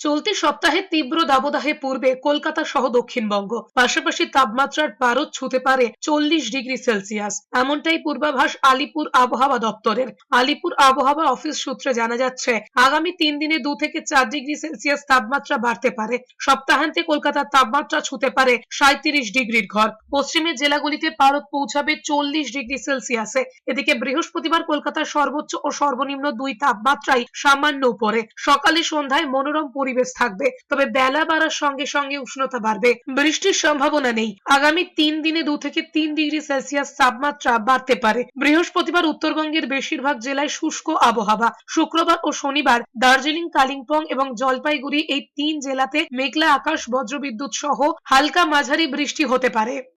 চলতি সপ্তাহে তীব্র দাবদাহে পূর্বে কলকাতা সহ দক্ষিণবঙ্গ। পাশাপাশি তাপমাত্রার পারদ ছুঁতে পারে চল্লিশ ডিগ্রি সেলসিয়াস। এমনটাই পূর্বাভাস আলিপুর আবহাওয়া দপ্তরের। আলিপুর আবহাওয়া অফিস সূত্রে জানা যাচ্ছে, আগামী তিন দিনে দু থেকে চার ডিগ্রি সেলসিয়াস তাপমাত্রা বাড়তে পারে। সপ্তাহান্তে কলকাতার তাপমাত্রা ছুঁতে পারে সাঁত্রিশ ডিগ্রির ঘর। পশ্চিমের জেলাগুলিতে পারদ পৌঁছাবে চল্লিশ ডিগ্রি সেলসিয়াসে। এদিকে বৃহস্পতিবার কলকাতার সর্বোচ্চ ও সর্বনিম্ন দুই তাপমাত্রাই সামান্য উপরে। সকালে সন্ধ্যায় মনোরম পরিবেশ থাকবে, তবে বেলা বাড়ার সঙ্গে সঙ্গে উষ্ণতা বাড়বে। বৃষ্টির সম্ভাবনা নেই। আগামী তিন দিনে দু থেকে তিন ডিগ্রি সেলসিয়াস তাপমাত্রা বাড়তে পারে। বৃহস্পতিবার উত্তরবঙ্গের বেশিরভাগ জেলায় শুষ্ক আবহাওয়া। শুক্রবার ও শনিবার দার্জিলিং, কালিম্পং এবং জলপাইগুড়ি এই তিন জেলাতে মেঘলা আকাশ, বজ্রবিদ্যুৎ সহ হালকা মাঝারি বৃষ্টি হতে পারে।